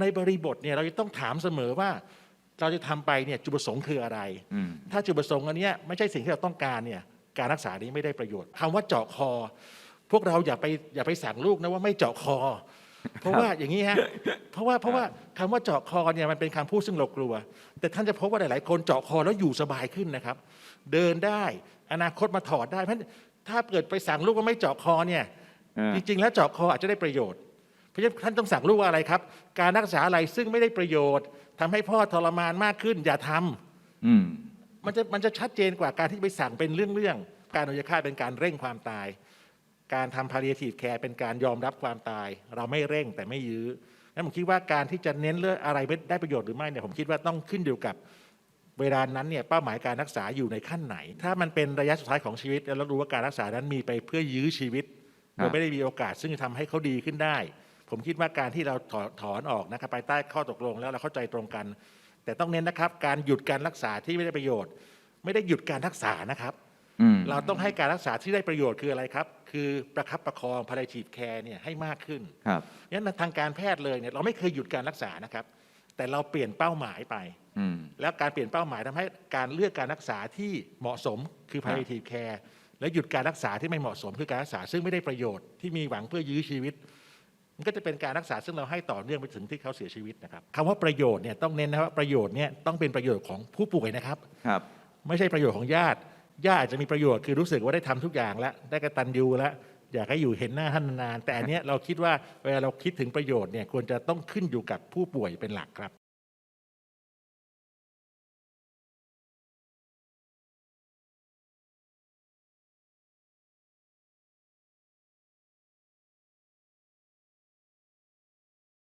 ในบริบทเนี่ยเราจะต้องถามเสมอว่า เราจะทำไปเนี่ยจุดประสงค์คืออะไรอืมถ้าจุดประสงค์อันเนี้ยไม่ใช่สิ่งที่เราต้องการเนี่ยการรักษานี้ไม่ได้ประโยชน์คำว่าเจาะคอ พวกเราอย่าไปอย่าไปสั่งลูกนะว่าไม่เจาะคอ เพราะว่าอย่างนี้ฮะเพราะว่าเพราะว่าคำว่าเจาะคอเนี่ยมันเป็นคำพูดซึ่งเรากลัว แต่ท่านจะพบว่าหลาย ๆ คนเจาะคอแล้วอยู่สบายขึ้นนะครับ เดินได้อนาคตมาถอดได้เพราะฉะนั้นถ้าเกิดไปสั่งลูกว่าไม่เจาะคอเนี่ยอ่าจริง ๆ แล้วเจาะคออาจจะได้ประโยชน์เพ ราะฉะนั้นท่านต้องสั่งลูกว่าอะไรครับ การรักษาอะไรซึ่งไม่ได้ประโยชน์ทำให้พ่อทรมานมากขึ้น อย่าทำอืมมันจะมันจะชัดเจนกว่าการที่ไปสั่งเป็นเรื่องๆการอนุญาตเป็นการเร่งความตาย การทำ palliative care เป็นการยอมรับความตาย เราไม่เร่งแต่ไม่ยื้อนั้นผมคิดว่าการที่จะเน้นเรื่องอะไรได้ประโยชน์หรือไม่เนี่ยผมคิดว่าต้องขึ้นอยู่กับเวลานั้นเนี่ยเป้าหมายการรักษาอยู่ในขั้นไหน ถ้ามันเป็นระยะสุดท้ายของชีวิต แล้วเรารู้ว่าการรักษานั้นมีไปเพื่อยื้อชีวิตครับโดยไม่ได้มีโอกาสซึ่งจะทำให้เขาดีขึ้นได้ ผมคิดว่าการที่เราถอนถอนออกนะครับภายใต้ข้อตกลงแล้วเราเข้าใจตรงกัน แต่ต้องเน้นนะครับ การหยุดการรักษาที่ไม่ได้ประโยชน์ ไม่ได้หยุดการรักษานะครับอืมเราต้องให้การรักษาที่ได้ประโยชน์คืออะไรครับ คือประคับประคอง palliative care เนี่ยให้มากขึ้นครับงั้นทางการแพทย์เลยเนี่ยเราไม่เคยหยุดการรักษานะครับ แต่เราเปลี่ยนเป้าหมายไปอืมแล้วการเปลี่ยนเป้าหมายทำให้การเลือกการรักษาที่เหมาะสมคือ palliative care และหยุดการรักษาที่ไม่เหมาะสมคือการรักษาซึ่งไม่ได้ประโยชน์ที่มีหวังเพื่อยื้อชีวิต มันก็จะเป็นการรักษาซึ่งเราให้ต่อเนื่องไปถึงที่เขาเสียชีวิตนะครับคำว่าประโยชน์เนี่ยต้องเน้นนะว่าประโยชน์เนี่ยต้องเป็นประโยชน์ของผู้ป่วยนะครับครับ ไม่ใช่ประโยชน์ของญาติ ญาติอาจจะมีประโยชน์คือรู้สึกว่าได้ทำทุกอย่างแล้วได้กระตันยูแล้วอยากให้อยู่เห็นหน้าท่านนาน แต่อันเนี้ยเราคิดว่าเวลาเราคิดถึงประโยชน์เนี่ยควรจะต้องขึ้นอยู่กับผู้ป่วยเป็นหลักครับ